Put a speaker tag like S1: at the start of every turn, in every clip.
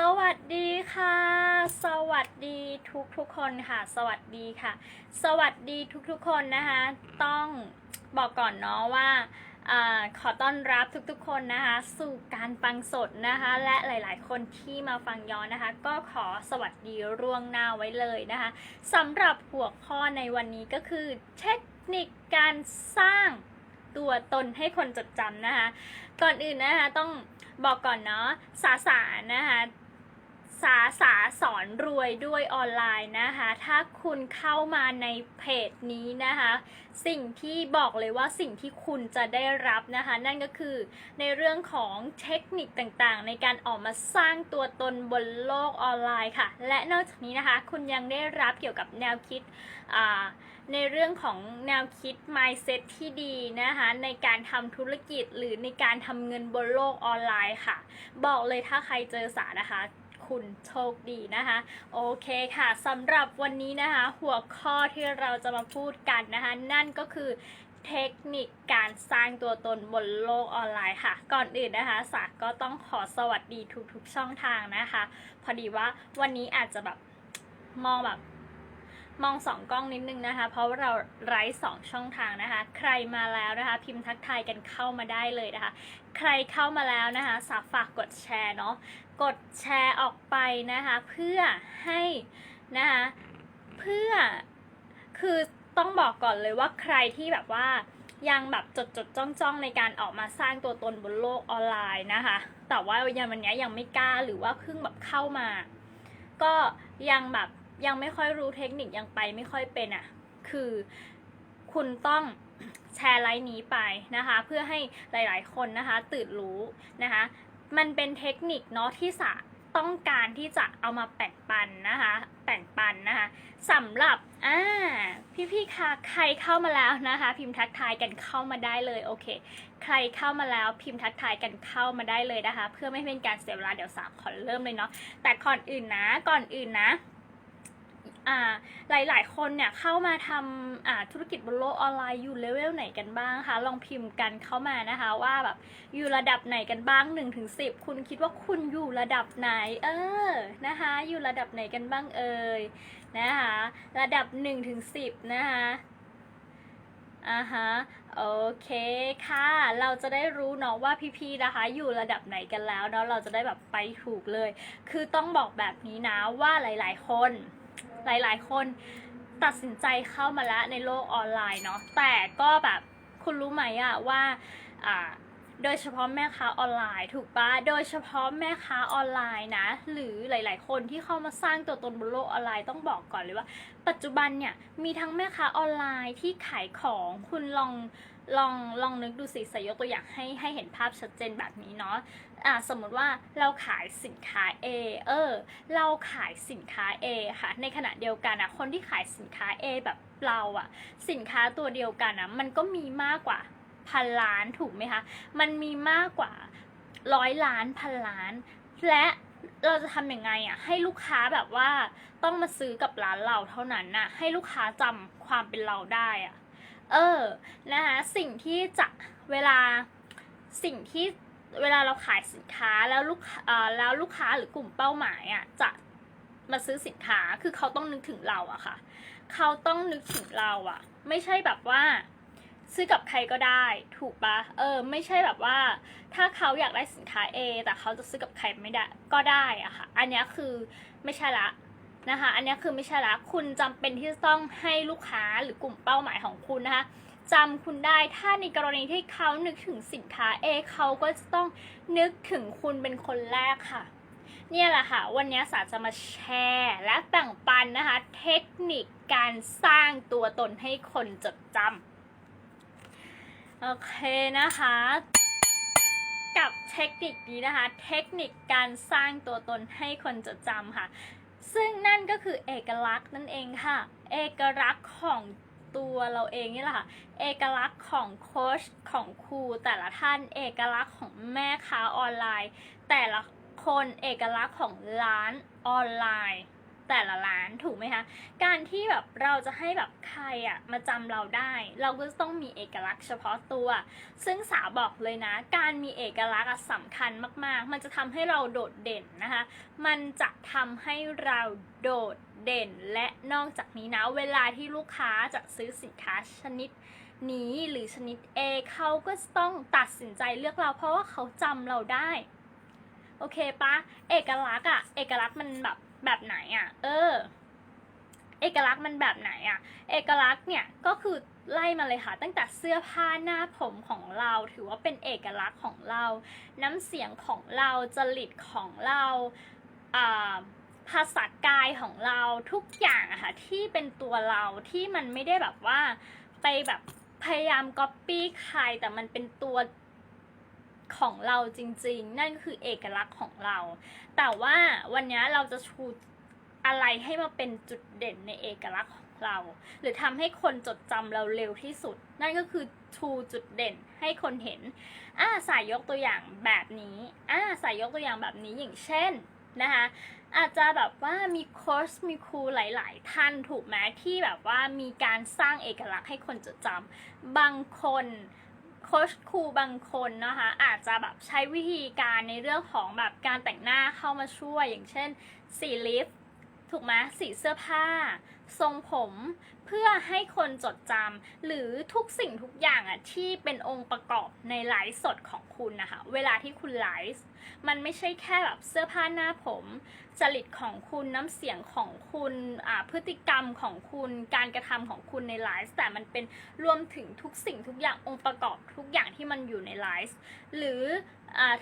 S1: สวัสดีค่ะ สวัสดีทุกทุกคนค่ะ สวัสดีค่ะ สวัสดีทุกทุกคนนะคะ ต้องบอกก่อนเนาะว่าอขอต้อนรับทุกๆคนนะคะ สู่การฟังสดนะคะ และหลายๆ คนที่มาฟังย้อนนะคะ ก็ขอสวัสดีร่วงหน้าไว้เลยนะคะสำหรับหัวข้อในวันนี้ก็คือเทคนิคการสร้างตัวตนให้คนจดจำนะคะ ก่อนอื่นนะคะต้องบอกก่อนเนาะสาสานะคะ สาสาสอนรวยด้วยออนไลน์นะคะ ถ้าคุณเข้ามาในเพจนี้นะคะ สิ่งที่บอกเลยว่าสิ่งที่คุณจะได้รับนะคะ นั่นก็คือในเรื่องของเทคนิคต่างๆ ในการออกมาสร้างตัวตนบนโลกออนไลน์ค่ะ และนอกจากนี้นะคะ คุณยังได้รับเกี่ยวกับแนวคิดในเรื่องของแนวคิด mindset ที่ดีนะคะ ในการทำธุรกิจหรือในการทำเงินบนโลกออนไลน์ค่ะ บอกเลยถ้าใครเจอสานะคะ คุณโชคดีนะคะ โอเคค่ะสำหรับวันนี้นะคะ หัวข้อที่เราจะมาพูดกันนะคะ นั่นก็คือเทคนิคการสร้างตัวตนบนโลกออนไลน์ค่ะ ก่อนอื่นนะคะสาก็ต้องขอสวัสดีทุกๆช่องทางนะคะ พอดีว่าวันนี้อาจจะแบบมองแบบมองสองกล้องนิดนึงนะคะ เพราะว่าเราไร้สองช่องทางนะคะ ใครมาแล้วนะคะ พิมพ์ทักทายกันเข้ามาได้เลยนะคะ ใครเข้ามาแล้วนะคะสาฝากกดแชร์เนาะกดแชร์ออกไปนะคะเพื่อให้นะคะเพื่อคือต้องบอกก่อนเลยว่าใครที่แบบว่ายังแบบจดจดจ้องจ้องในการออกมาสร้างตัวตนบนโลกออนไลน์นะคะ แต่ว่ายังวันนี้ยังไม่กล้าหรือว่าเพิ่งแบบเข้ามา ก็ยังแบบยังไม่ค่อยรู้เทคนิคยังไปไม่ค่อยเป็นอะ่ะ คือคุณต้อง แชร์ไลน์นี้ไปนะคะ เพื่อให้หลายๆ คนนะคะตื่นรู้นะคะ มันเป็นเทคนิคเนาะที่สะต้องการที่จะเอามาแบ่งปันนะคะ แบ่งปันนะคะสำหรับอ่าพี่ๆคะใครเข้ามาแล้วนะคะ พิมพ์ทักทายกันเข้ามาได้เลยโอเค ใครเข้ามาแล้วพิมพ์ทักทายกันเข้ามาได้เลยนะคะ เพื่อไม่เป็นการเสียเวลาเดี๋ยวสามขอเริ่มเลยเนาะแต่ก่อนอื่นนะก่อนอื่นนะ หลาย ๆ คนเนี่ยเข้ามาทำธุรกิจบนโลกออนไลน์อยู่เลเวลไหนกันบ้างคะลองพิมพ์กันเข้ามานะคะว่าแบบอยู่ระดับไหนกันบ้าง1นถึงสิคุณคิดว่าคุณอยู่ระดับไหน เออนะคะ อยู่ระดับไหนกันบ้างเอ่ยนะคะระดับ1ถึงสินะคะอ่าฮะโอเคค่ะ เราจะได้รู้เนาะว่าพี่ๆนะคะ อยู่ระดับไหนกันแล้วเนาะเราจะได้แบบไปถูกเลย คือต้องบอกแบบนี้นะว่าหลาย ๆ คน หลายๆ คนตัดสินใจเข้ามาแล้วในโลกออนไลน์เนาะแต่ก็แบบคุณรู้ไหมอะว่าอ่าโดยเฉพาะแม่ค้าออนไลน์ถูกปะโดยเฉพาะแม่ค้าออนไลน์นะ หรือหลาย ๆ คนที่เข้ามาสร้างตัวตนบนโลกออนไลน์ต้องบอกก่อนเลยว่า ปัจจุบันเนี่ยมีทั้งแม่ค้าออนไลน์ที่ขายของคุณลอง ลองลองนึกดูสิสยกตัวอย่างให้ให้เห็นภาพชัดเจนแบบนี้เนาะอ่าสมมติว่าเราขายสินค้า A เออ เราขายสินค้า A ค่ะ ในขณะเดียวกันอะคนที่ขายสินค้า A แบบเราอะสินค้าตัวเดียวกันอะมันก็มีมากกว่าพันล้านถูกไหมคะ มันมีมากกว่าร้อยล้านพันล้าน และเราจะทำยังไงอะให้ลูกค้าแบบว่าต้องมาซื้อกับร้านเราเท่านั้นน่ะให้ลูกค้าจำความเป็นเราได้อะ เออนะคะสิ่งที่จะเวลาสิ่งที่เวลาเราขายสินค้าแล้วลูกเออแล้วลูกค้าหรือกลุ่มเป้าหมายอะจะมาซื้อสินค้าคือเขาต้องนึกถึงเราอะค่ะ เขาต้องนึกถึงเราอะไม่ใช่แบบว่า ซื้อกับใครก็ได้ถูกปะเออ ไม่ใช่แบบว่า ถ้าเขาอยากได้สินค้า A แต่เขาจะซื้อกับใครไม่ได้ก็ได้อะค่ะ อันนี้คือไม่ใช่ละ นะคะ อันนี้คือไม่ใช่ละคุณจำเป็นที่จะต้องให้ลูกค้าหรือกลุ่มเป้าหมายของคุณนะคะจำคุณได้ถ้าในกรณีที่เขานึกถึงสินค้า A เขาก็จะต้องนึกถึงคุณเป็นคนแรกค่ะ เนี่ยแหละค่ะ วันนี้สาจะมาแชร์และแบ่งปันนะคะ เทคนิคการสร้างตัวตนให้คนจดจำโอเคนะคะ กับเทคนิคนี้นะคะ เทคนิคการสร้างตัวตนให้คนจดจำค่ะ ซึ่งนั่นก็คือเอกลักษณ์นั่นเองค่ะ เอกลักษณ์ของตัวเราเองนี่แหละค่ะเอกลักษณ์ของโค้ชของครูแต่ละท่านเอกลักษณ์ของแม่ค้าออนไลน์ แต่ละคนเอกลักษณ์ของร้านออนไลน์ แต่ละร้านถูกไหมคะ การที่แบบเราจะให้แบบใครอะมาจำเราได้ เราก็ต้องมีเอกลักษณ์เฉพาะตัว ซึ่งสาวบอกเลยนะ การมีเอกลักษณ์อะสำคัญมาก ๆ มันจะทำให้เราโดดเด่นนะคะ มันจะทำให้เราโดดเด่นและนอกจากนี้นะ เวลาที่ลูกค้าจะซื้อสินค้าชนิดนี้หรือชนิด A เขาก็ต้องตัดสินใจเลือกเราเพราะว่าเขาจำเราได้ โอเคปะเอกลักษณ์อะเอกลักษณ์มันแบบแบบไหนอะเออ เอกลักษณ์มันแบบไหนอะเอกลักษณ์เนี่ยก็คือไล่มาเลยค่ะ ตั้งแต่เสื้อผ้าหน้าผมของเรา ถือว่าเป็นเอกลักษณ์ของเรา น้ำเสียงของเราจริตของเราภาษากายของเราทุกอย่างอะค่ะที่เป็นตัวเราที่มันไม่ได้แบบว่าไปแบบพยายามก๊อปปี้ใครแต่มันเป็นตัว ของเราจริง ๆ นั่นคือเอกลักษณ์ของเรา แต่ว่าวันนี้เราจะชูอะไรให้มาเป็นจุดเด่นในเอกลักษณ์ของเรา หรือทำให้คนจดจำเราเร็วที่สุด นั่นก็คือชูจุดเด่นให้คนเห็นอ่าสายยกตัวอย่างแบบนี้อ่าสายยกตัวอย่างแบบนี้อย่างเช่นนะคะอาจจะแบบว่ามีโค้ชมีครูหลาย ๆ ท่านถูกไหมที่แบบว่ามีการสร้างเอกลักษณ์ให้คนจดจำบางคน โค้ชครูบางคนนะคะ อาจจะแบบใช้วิธีการในเรื่องของแบบการแต่งหน้าเข้ามาช่วย อย่างเช่นสีลิฟถูกไหมสีเสื้อผ้า ทรงผม เพื่อให้คนจดจำหรือทุกสิ่งทุกอย่างอะที่เป็นองค์ประกอบในไลฟ์สดของคุณนะคะเวลาที่คุณไลฟ์มันไม่ใช่แค่แบบเสื้อผ้าหน้าผม จริตของคุณน้ำเสียงของคุณอ่าพฤติกรรมของคุณการกระทำของคุณในไลฟ์แต่มันเป็นรวมถึงทุกสิ่งทุกอย่างองค์ประกอบทุกอย่างที่มันอยู่ในไลฟ์หรือ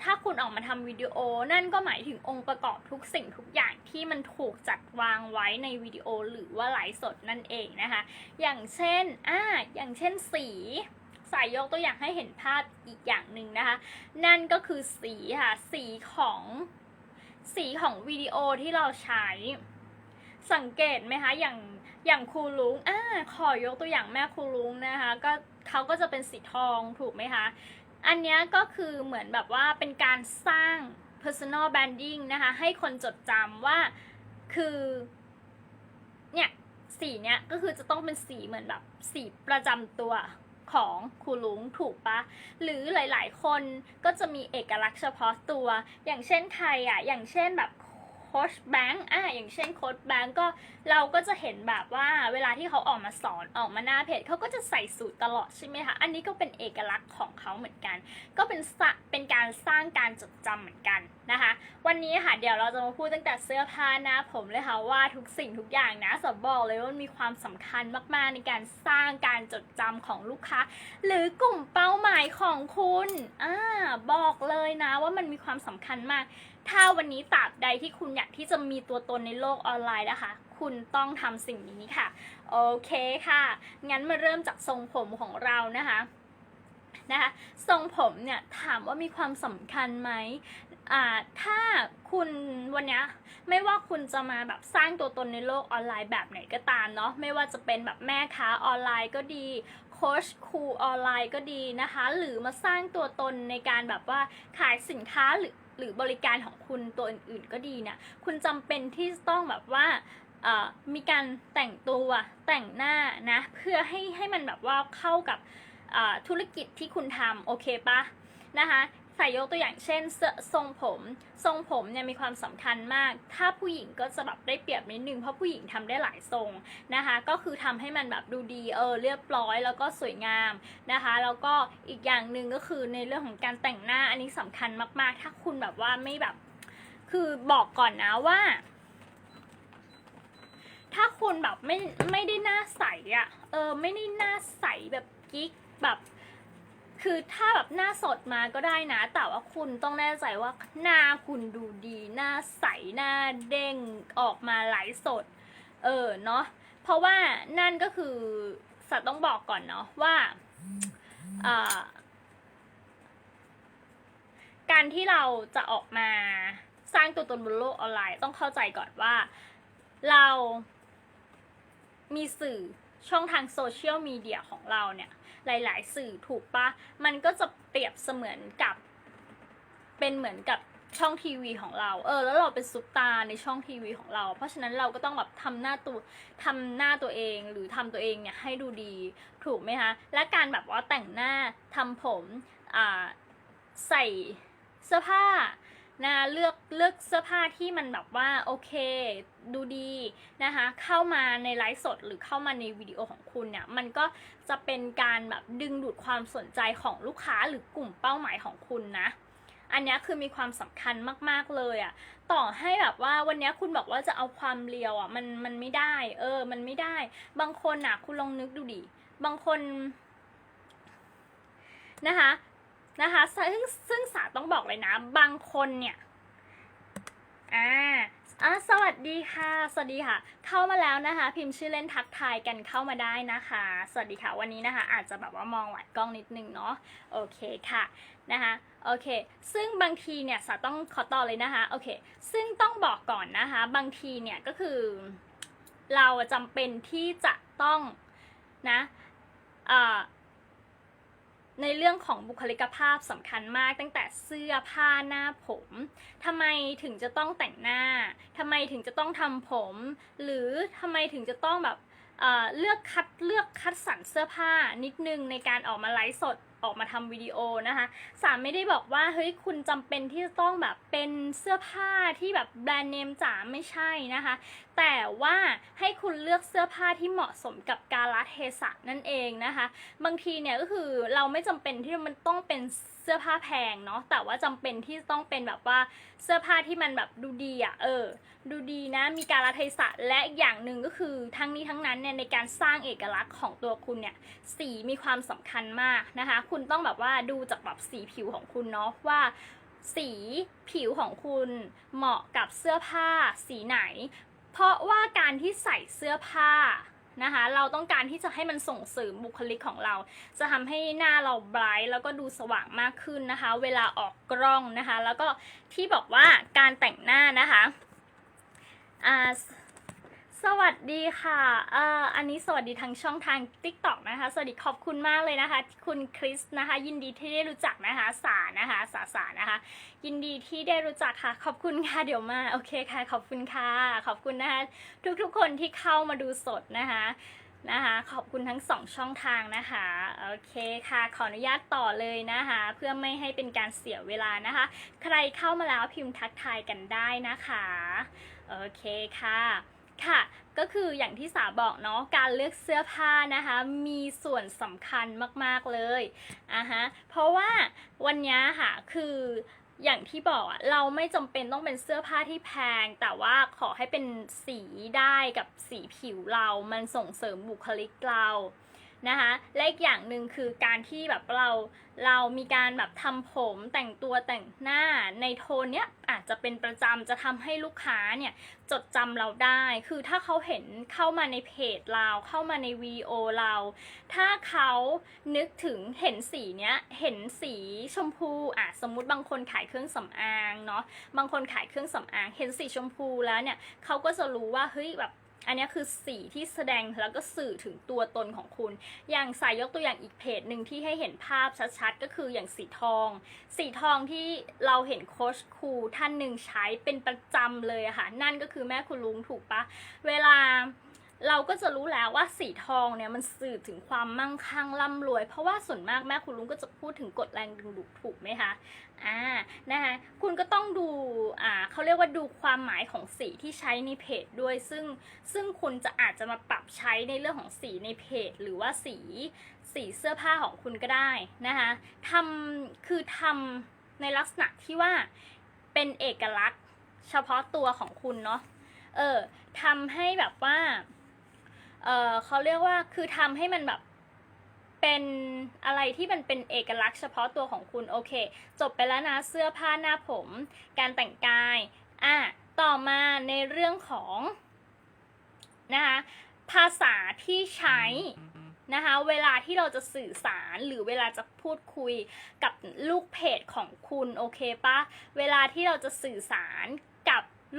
S1: ถ้าคุณออกมาทำวิดีโอ นั่นก็หมายถึงองค์ประกอบทุกสิ่งทุกอย่างที่มันถูกจัดวางไว้ในวิดีโอหรือว่าไลฟ์สดนั่นเองนะคะ อย่างเช่นอ่าอย่างเช่นสีสายยกตัวอย่างให้เห็นภาพอีกอย่างหนึ่งนะคะ นั่นก็คือสีค่ะ สีของสีของวิดีโอที่เราใช้ สังเกตไหมคะ อย่างอย่างครูลุงอ่าขอยกตัวอย่างแม่ครูลุงนะคะ ก็เขาก็จะเป็นสีทองถูกไหมคะ อันนี้ก็คือเหมือนแบบว่าเป็นการสร้าง personal branding นะคะ ให้คนจดจำว่าคือเนี่ยสีเนี้ยก็คือจะต้องเป็นสีเหมือนแบบสีประจำตัวของครูลุงถูกปะหรือหลายๆ คนก็จะมีเอกลักษณ์เฉพาะตัว อย่างเช่นใครอะอย่างเช่นแบบ ค้ชแบงค์อะอย่างเช่นโค้ชแบงค์ก็เราก็จะเห็นแบบว่าเวลาที่เขาออกมาสอนออกมาหน้าเพจเขาก็จะใส่สูตรตลอดใช่ไหมคะอันนี้ก็เป็นเอกลักษณ์ของเขาเหมือนกัน ก็เป็นสะเป็นการสร้างการจดจำเหมือนกันนะคะ วันนี้ค่ะเดี๋ยวเราจะมาพูดตั้งแต่เสื้อผ้าหน้าผมเลยค่ะว่าทุกสิ่งทุกอย่างนะสบบอกเลยว่ามันมีความสำคัญมากๆในการสร้างการจดจำของลูกค้า หรือกลุ่มเป้าหมายของคุณอ่าบอกเลยนะว่ามันมีความสำคัญมาก ถ้าวันนี้ตราบใดที่คุณอยากที่จะมีตัวตนในโลกออนไลน์นะคะ คุณต้องทำสิ่งนี้ค่ะ โอเคค่ะ งั้นมาเริ่มจากทรงผมของเรานะคะนะคะทรงผมเนี่ยถามว่ามีความสำคัญไหมอ่าถ้าคุณวันนี้ไม่ว่าคุณจะมาแบบสร้างตัวตนในโลกออนไลน์แบบไหนก็ตามเนาะไม่ว่าจะเป็นแบบแม่ค้าออนไลน์ก็ดีโค้ชครูออนไลน์ก็ดีนะคะ หรือมาสร้างตัวตนในการแบบว่าขายสินค้าหรือ หรือบริการของคุณตัวอื่น ๆ ก็ดีเนี่ย คุณจำเป็นที่ต้องแบบว่ามีการแต่งตัวแต่งหน้านะ เพื่อให้ให้มันแบบว่าเข้ากับธุรกิจที่คุณทำโอเคปะนะคะ ใส่ยกตัวอย่างเช่นเสื้อทรงผม ทรงผมเนี่ยมีความสำคัญมาก ถ้าผู้หญิงก็จะแบบได้เปรียบนิดนึงเพราะผู้หญิงทำได้หลายทรงนะคะ ก็คือทำให้มันแบบดูดีเออเรียบร้อยแล้วก็สวยงามนะคะ แล้วก็อีกอย่างหนึ่งก็คือในเรื่องของการแต่งหน้าอันนี้สำคัญมาก ๆ ถ้าคุณแบบว่าไม่แบบ คือบอกก่อนนะว่า ถ้าคุณแบบไม่ไม่ได้หน้าใสอะ่ะเออไม่ได้หน้าใสแบบกิ๊กแบบ คือถ้าแบบหน้าสดมาก็ได้นะ แต่ว่าคุณต้องแน่ใจว่าหน้าคุณดูดี หน้าใส หน้าเด้งออกมาไหลสด เออเนาะ เพราะว่านั่นก็คือสัตว์ต้องบอกก่อนเนาะว่าการที่เราจะออกมาสร้างตัวตนบนโลกออนไลน์ ต้องเข้าใจก่อนว่าเรามีสื่อช่องทางโซเชียลมีเดียของเราเนี่ย หลาย ๆ สื่อถูกปะมันก็จะเปรียบเสมือนกับเป็นเหมือนกับช่องทีวีของเรา เออ แล้วเราเป็นซุปตาในช่องทีวีของเรา เพราะฉะนั้นเราก็ต้องแบบทำหน้าตัวทำหน้าตัวเองหรือทำตัวเองเนี่ยให้ดูดี ถูกไหมคะ และการแบบว่าแต่งหน้าทำผม อ่า ใส่เสื้อผ้านะเลือกเลือกเสื้อผ้าที่มันแบบว่าโอเค ดูดีนะคะ เข้ามาในไลฟ์สดหรือเข้ามาในวิดีโอของคุณเนี่ย มันก็จะเป็นการแบบดึงดูดความสนใจของลูกค้าหรือกลุ่มเป้าหมายของคุณนะ อันนี้คือมีความสำคัญมากๆเลยอะ่ะ ต่อให้แบบว่าวันนี้คุณบอกว่าจะเอาความเรียวอะ่ะมันมันไม่ได้ เออ มันไม่ได้ บางคนอะคุณลองนึกดูดิ บางคนนะคะนะคะซึ่งซึ่งสาต้องบอกเลยนะ บางคนเนี่ย อ่า อะสวัสดีค่ะ สวัสดีค่ะ เข้ามาแล้วนะคะ พิมพ์ชื่อเล่นทักทายกันเข้ามาได้นะคะ สวัสดีค่ะ วันนี้นะคะ อาจจะแบบว่ามองหลายกล้องนิดนึงเนาะ โอเคค่ะนะคะ โอเค ซึ่งบางทีเนี่ยสาต้องขอต่อเลยนะคะ โอเค ซึ่งต้องบอกก่อนนะคะ บางทีเนี่ยก็คือ เราจำเป็นที่จะต้องนะอ่า ในเรื่องของบุคลิกภาพสำคัญมากตั้งแต่เสื้อผ้าหน้าผมทำไมถึงจะต้องแต่งหน้าทำไมถึงจะต้องทำผม หรือทำไมถึงจะต้องแบบเเลือกคัดเลือกคัดสรรเสื้อผ้านิดนึงในการออกมาไลฟ์สด ออกมาทำวิดีโอนะคะสามไม่ได้บอกว่าเฮ้ยคุณจำเป็นที่จะต้องแบบเป็นเสื้อผ้าที่แบบแบรนด์เนมจ๋าไม่ใช่นะคะ แต่ว่าให้คุณเลือกเสื้อผ้าที่เหมาะสมกับกาลเทศะนั่นเองนะคะ บางทีเนี่ยก็คือเราไม่จำเป็นที่มันต้องเป็นเสื้อผ้าแพงเนาะแต่ว่าจำเป็นที่ต้องเป็นแบบว่าเสื้อผ้าที่มันแบบดูดีอะ่ะเออ ดูดีนะมีการลเทศะและอีกอย่างหนึ่งก็คือทั้งนี้ทั้งนั้นเนี่ยในการสร้างเอกลักษณ์ของตัวคุณเนี่ยสีมีความสำคัญมากนะคะ คุณต้องแบบว่าดูจากแบบสีผิวของคุณเนาะว่าสีผิวของคุณเหมาะกับเสื้อผ้าสีไหน เพราะว่าการที่ใส่เสื้อผ้า นะคะ เราต้องการที่จะให้มันส่งเสริมบุคลิกของเรา จะทำให้หน้าเราไบรท์แล้วก็ดูสว่างมากขึ้นนะคะ เวลาออกกล้องนะคะ แล้วก็ที่บอกว่าการแต่งหน้านะคะอ่า สวัสดีค่ะ เอ่อ อันนี้สวัสดีทางช่องทาง TikTok นะคะ สวัสดีขอบคุณมากเลยนะคะ คุณคริสนะคะ ยินดีที่ได้รู้จักนะคะ สานะคะ สาสานะคะ ยินดีที่ได้รู้จักค่ะ ขอบคุณค่ะ เดี๋ยวมา โอเคค่ะ ขอบคุณค่ะ ขอบคุณนะคะ ทุกๆคนที่เข้ามาดูสดนะคะ นะคะ ขอบคุณทั้งสองช่องทางนะคะ โอเคค่ะ ขออนุญาตต่อเลยนะคะ เพื่อไม่ให้เป็นการเสียเวลานะคะ ใครเข้ามาแล้วพิมพ์ทักทายกันได้นะคะ โอเคค่ะ ค่ะ ก็คืออย่างที่สาบอกเนาะการเลือกเสื้อผ้านะคะ มีส่วนสำคัญมากๆเลยอะฮะเพราะว่าวันนี้ค่ะคืออย่างที่บอกอะเราไม่จำเป็นต้องเป็นเสื้อผ้าที่แพง แต่ว่าขอให้เป็นสีได้กับสีผิวเรา มันส่งเสริมบุคลิกเรา นะคะและอีกอย่างหนึ่งคือการที่แบบเราเรามีการแบบทำผมแต่งตัวแต่งหน้าในโทนเนี้ยอาจจะเป็นประจำจะทำให้ลูกค้าเนี่ยจดจำเราได้ คือถ้าเขาเห็นเข้ามาในเพจเราเข้ามาในวีโอเรา ถ้าเขานึกถึงเห็นสีเนี้ยเห็นสีชมพูอะสมมุติบางคนขายเครื่องสำอางเนาะบางคนขายเครื่องสำอาง เห็นสีชมพูแล้วเนี่ยเขาก็จะรู้ว่าเฮ้ยแบบ อันนี้คือสีที่แสดงแล้วก็สื่อถึงตัวตนของคุณ อย่างสายยกตัวอย่างอีกเพจหนึ่งที่ให้เห็นภาพชัดๆ ก็คืออย่างสีทอง สีทองที่เราเห็นโค้ชครูท่านหนึ่งใช้เป็นประจำเลยค่ะ นั่นก็คือแม่คุณลุงถูกปะ เวลา เราก็จะรู้แล้วว่าสีทองเนี่ยมันสื่อถึงความมั่งคั่งร่ำรวย เพราะว่าส่วนมากแม่คุณลุงก็จะพูดถึงกฎแรงดึงดูดถูกไหมคะอ่านะคะคุณก็ต้องดูอ่าเขาเรียกว่าดูความหมายของสีที่ใช้ในเพจด้วย ซึ่งซึ่งคุณจะอาจจะมาปรับใช้ในเรื่องของสีในเพจ หรือว่าสีสีเสื้อผ้าของคุณก็ได้นะคะทำคือทำในลักษณะที่ว่าเป็นเอกลักษณ์เฉพาะตัวของคุณเนาะเออทำให้แบบว่า เออเขาเรียกว่าคือทำให้มันแบบเป็นอะไรที่มันเป็นเอกลักษณ์เฉพาะตัวของคุณโอเค จบไปแล้วนะเสื้อผ้าหน้าผม การแต่งกายอะต่อมาในเรื่องของนะคะภาษาที่ใช้นะคะเวลาที่เราจะสื่อสารหรือเวลาจะพูดคุยกับลูกเพจของคุณโอเคปะเวลาที่เราจะสื่อสาร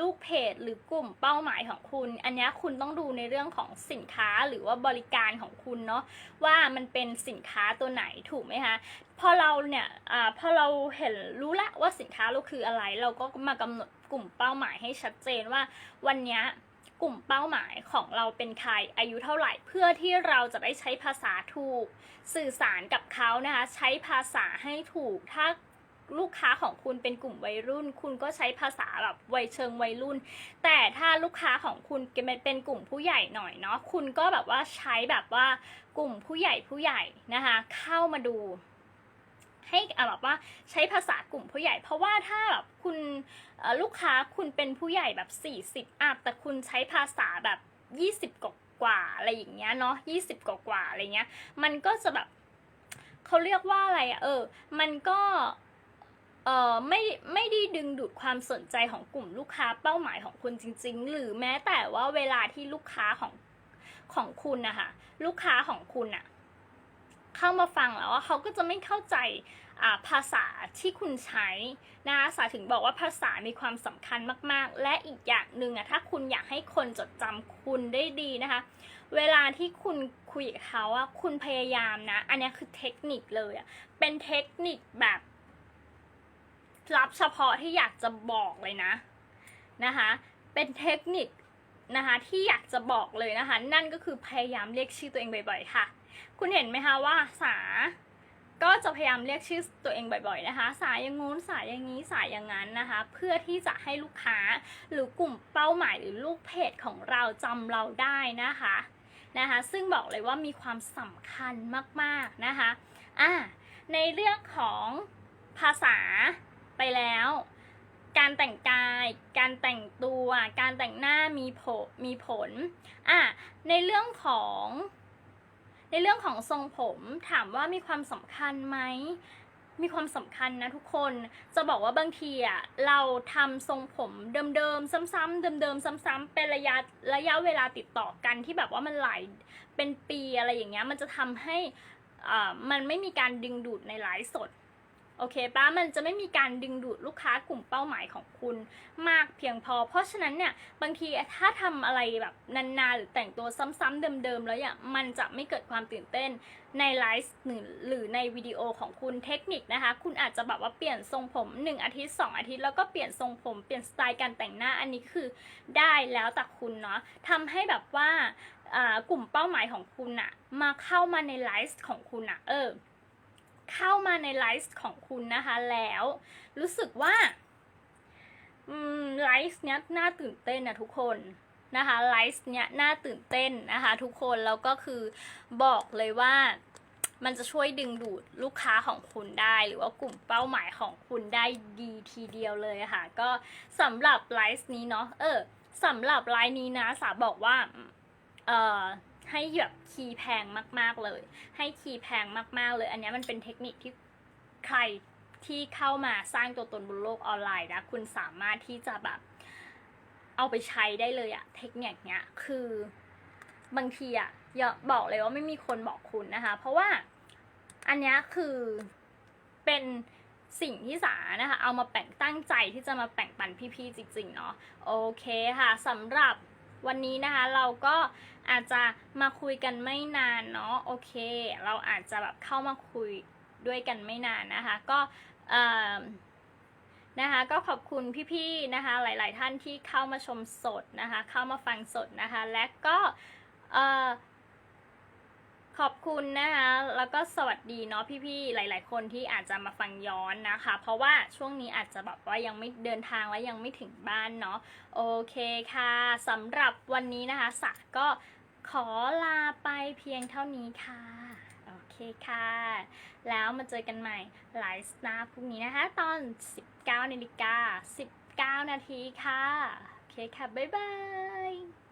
S1: ลูกเพจหรือกลุ่มเป้าหมายของคุณ อันนี้คุณต้องดูในเรื่องของสินค้าหรือว่าบริการของคุณเนาะว่ามันเป็นสินค้าตัวไหนถูกไหมคะพอเราเนี่ยอาพอเราเห็นรู้ละว่าสินค้าเราคืออะไร เราก็มากำหนดกลุ่มเป้าหมายให้ชัดเจนว่าวันนี้กลุ่มเป้าหมายของเราเป็นใครอายุเท่าไหร่ เพื่อที่เราจะได้ใช้ภาษาถูก สื่อสารกับเขานะคะ ใช้ภาษาให้ถูกถ้า ลูกค้าของคุณเป็นกลุ่มวัยรุ่น คุณก็ใช้ภาษาแบบวัยเชิงวัยรุ่น แต่ถ้าลูกค้าของคุณเป็นกลุ่มผู้ใหญ่หน่อยเนาะคุณก็แบบว่าใช้แบบว่ากลุ่มผู้ใหญ่ผู้ใหญ่นะคะ เข้ามาดู ให้อะแบบว่าใช้ภาษากลุ่มผู้ใหญ่ เพราะว่าถ้าแบบคุณลูกค้าคุณเป็นผู้ใหญ่แบบ 40 อัพแต่คุณใช้ภาษาแบบ 20 กว่ากว่าอะไรอย่างเงี้ยเนาะ20 กว่ากว่าอะไรเงี้ย มันก็จะแบบเขาเรียกว่าอะไรอะเออ มันก็ เออไม่ไม่ได้ดึงดูดความสนใจของกลุ่มลูกค้าเป้าหมายของคุณจริง ๆ หรือแม้แต่ว่าเวลาที่ลูกค้าของของคุณนะคะลูกค้าของคุณอะเข้ามาฟังแล้วว่าเขาก็จะไม่เข้าใจภาษาที่คุณใช้นะคะสาถึงบอกว่าภาษามีความสำคัญมากๆ และอีกอย่างหนึ่งอะถ้าคุณอยากให้คนจดจำคุณได้ดีนะคะ เวลาที่คุณคุยกับเขาอะคุณพยายามนะ อันนี้คือเทคนิคเลยอะเป็นเทคนิคแบบ ลับเฉพาะที่อยากจะบอกเลยนะนะคะ เป็นเทคนิคนะคะที่อยากจะบอกเลยนะคะ นั่นก็คือพยายามเรียกชื่อตัวเองบ่อยๆ ค่ะ คุณเห็นไหมคะว่าสา ก็จะพยายามเรียกชื่อตัวเองบ่อยๆนะคะ สายอย่างงู้นสายอย่างนี้สายอย่างนั้นนะคะ เพื่อที่จะให้ลูกค้าหรือกลุ่มเป้าหมายหรือลูกเพจของเราจำเราได้นะคะนะคะ ซึ่งบอกเลยว่ามีความสำคัญมากๆนะคะอะในเรื่องของภาษา ไปแล้ว การแต่งกาย การแต่งตัว การแต่งหน้ามีผลมีผลอะในเรื่องของ ในเรื่องของทรงผมถามว่ามีความสำคัญไหมมีความสำคัญนะทุกคน จะบอกว่าบางทีอะเราทำทรงผมเดิมๆซ้ำๆเดิมๆซ้ำๆเป็นระยะระยะเวลาติดต่อกันที่แบบว่ามันหลายเป็นปีอะไรอย่างเงี้ยมันจะทำให้อ่ามันไม่มีการดึงดูดในไลฟ์สด โอเคปะมันจะไม่มีการดึงดูดลูกค้ากลุ่มเป้าหมายของคุณมากเพียงพอ เพราะฉะนั้นเนี่ยบางทีถ้าทำอะไรแบบนานๆหรือแต่งตัวซ้ำๆเดิมๆแล้วเนี่ยมันจะไม่เกิดความตื่นเต้นในไลฟ์หรือหรือในวิดีโอของคุณเทคนิคนะคะ คุณอาจจะแบบว่าเปลี่ยนทรงผม 1 อาทิตย์ 2 อาทิตย์ แล้วก็เปลี่ยนทรงผมเปลี่ยนสไตล์การแต่งหน้าอันนี้คือได้แล้วแต่คุณเนาะทำให้แบบว่าอ่ากลุ่มเป้าหมายของคุณอะมาเข้ามาในไลฟ์ของคุณอะเออ เข้ามาในไลฟ์ของคุณนะคะแล้ว รู้สึกว่าไลฟ์เนี้ยน่าตื่นเต้นนะทุกคนนะคะไลฟ์เนี้ยน่าตื่นเต้นนะคะทุกคนแล้วก็คือบอกเลยว่ามันจะช่วยดึงดูดลูกค้าของคุณได้ หรือว่ากลุ่มเป้าหมายของคุณได้ดีทีเดียวเลยค่ะ ก็สำหรับไลฟ์นี้เนาะเออสำหรับไลฟ์นี้นะสาบอกว่าเออ ให้แบบคีย์แพงมาก ๆเลย ให้คีย์แพงมาก ๆ เลย อันนี้มันเป็นเทคนิคที่ใครที่เข้ามาสร้างตัวตนบนโลกออนไลน์นะคุณสามารถที่จะแบบเอาไปใช้ได้เลยอะเทคนิคเนี้ยคือบางทีอะอย่าบอกเลยว่าไม่มีคนบอกคุณนะคะ เพราะว่าอันนี้คือเป็นสิ่งที่สานะคะ เอามาแบ่งตั้งใจที่จะมาแบ่งปันพี่ๆจริง ๆ เนาะโอเคค่ะสำหรับ วันนี้นะคะเราก็อาจจะมาคุยกันไม่นานเนาะโอเค เราอาจจะแบบเข้ามาคุยด้วยกันไม่นานนะคะ ก็เอ่อนะคะก็ขอบคุณพี่ๆนะคะหลาย ๆ ท่านที่เข้ามาชมสดนะคะ เข้ามาฟังสดนะคะ และก็เอ่อ ขอบคุณนะคะ แล้วก็สวัสดีเนาะพี่ๆ หลาย ๆ คนที่อาจจะมาฟังย้อนนะคะ เพราะว่าช่วงนี้อาจจะแบบว่ายังไม่เดินทางและยังไม่ถึงบ้านเนาะ โอเคค่ะสำหรับวันนี้นะคะสาก็ขอลาไปเพียงเท่านี้ค่ะ โอเคค่ะ แล้วมาเจอกันใหม่ไลฟ์หน้าพรุ่งนี้นะคะ ตอน 19นาฬิกา19 นาทีค่ะ โอเคค่ะ บ๊ายบาย